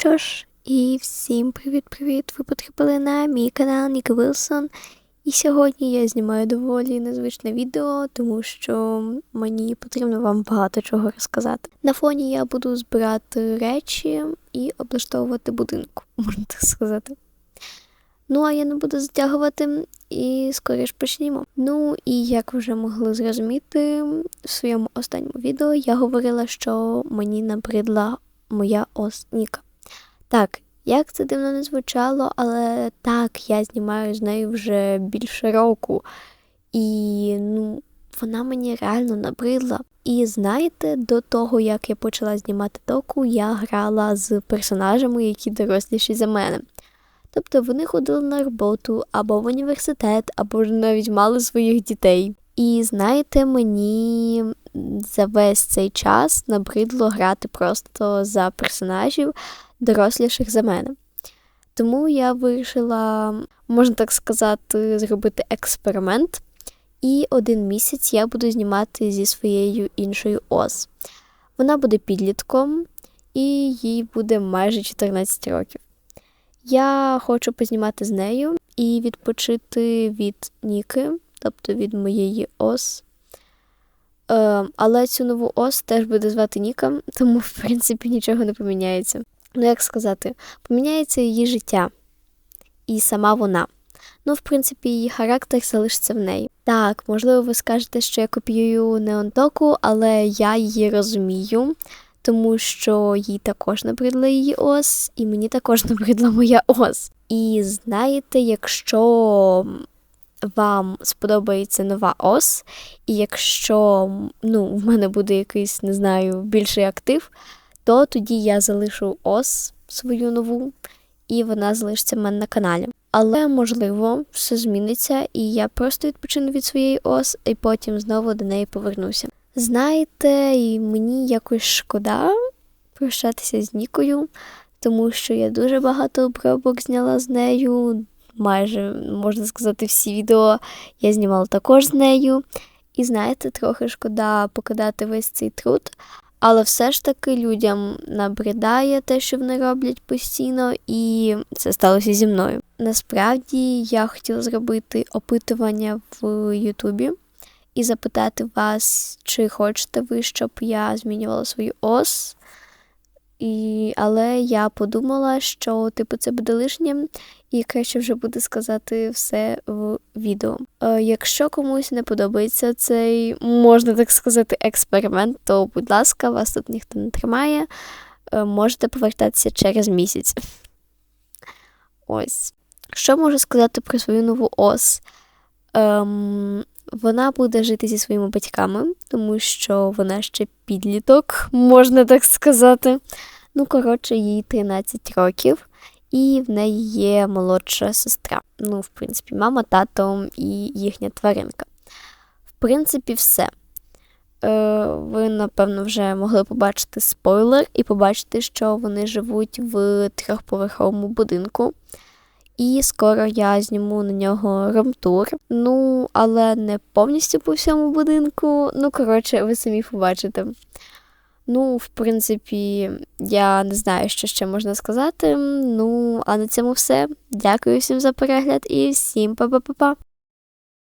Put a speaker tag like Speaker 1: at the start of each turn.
Speaker 1: що ж, і всім привіт-привіт! Ви потрапили на мій канал Ніка Вілсон. І сьогодні я знімаю доволі незвичне відео, тому що мені потрібно вам багато чого розказати. На фоні я буду збирати речі і облаштовувати будинку, можна так сказати. Ну, а я не буду затягувати і скоріш почнімо. Ну і як ви вже могли зрозуміти, в своєму останньому відео я говорила, що мені набридла моя ос Ніка. Так, як це дивно не звучало, але так, я знімаю з нею вже більше року. І ну, вона мені реально набридла. І знаєте, до того, як я почала знімати току, я грала з персонажами, які доросліші за мене. Тобто вони ходили на роботу або в університет, або ж навіть мали своїх дітей. І знаєте, мені за весь цей час набридло грати просто за персонажів доросліших за мене. Тому я вирішила, можна так сказати, зробити експеримент. І один місяць я буду знімати зі своєю іншою ос. Вона буде підлітком, і їй буде майже 14 років. Я хочу познімати з нею і відпочити від Ніки, тобто від моєї ос. Е, але цю нову ос теж буде звати Ніка, тому, в принципі, нічого не поміняється. Ну, як сказати, поміняється її життя і сама вона. Ну, в принципі, її характер залишиться в неї. Так, можливо, ви скажете, що я копіюю Неонтоку, але я її розумію, тому що їй також набридла її ос, і мені також набридла моя ос. І знаєте, якщо вам сподобається нова ос, і якщо ну, в мене буде якийсь, не знаю, більший актив, то тоді я залишу ос свою нову, і вона залишиться в мене на каналі. Але, можливо, все зміниться, і я просто відпочину від своєї ос, і потім знову до неї повернуся. Знаєте, і мені якось шкода прощатися з Нікою, тому що я дуже багато обробок зняла з нею. Майже, можна сказати, всі відео я знімала також з нею. І знаєте, трохи шкода покидати весь цей труд. Але все ж таки людям набридає те, що вони роблять постійно, і це сталося зі мною. Насправді я хотіла зробити опитування в Ютубі і запитати вас, чи хочете ви, щоб я змінювала свою ос. І, Але я подумала, що типу це буде лишнім, і краще вже буде сказати все в відео. Е, Якщо комусь не подобається цей, можна так сказати, експеримент, то, будь ласка, вас тут ніхто не тримає. Е, можете повертатися через місяць. Ось. Що можу сказати про свою нову ос? Ем, Вона буде жити зі своїми батьками, тому що вона ще підліток, можна так сказати. Ну, коротше, їй 13 років, і в неї є молодша сестра. Ну, в принципі, мама, тато і їхня тваринка. В принципі, все. Е, Ви, напевно, вже могли побачити спойлер і побачити, що вони живуть в трьохповерховому будинку. І скоро я зніму на нього ромтур. Ну, але не повністю по всьому будинку. Ну, коротше, ви самі побачите. Ну, в принципі, я не знаю, що ще можна сказати. Ну, а на цьому все. Дякую всім за перегляд і всім па-па-па-па!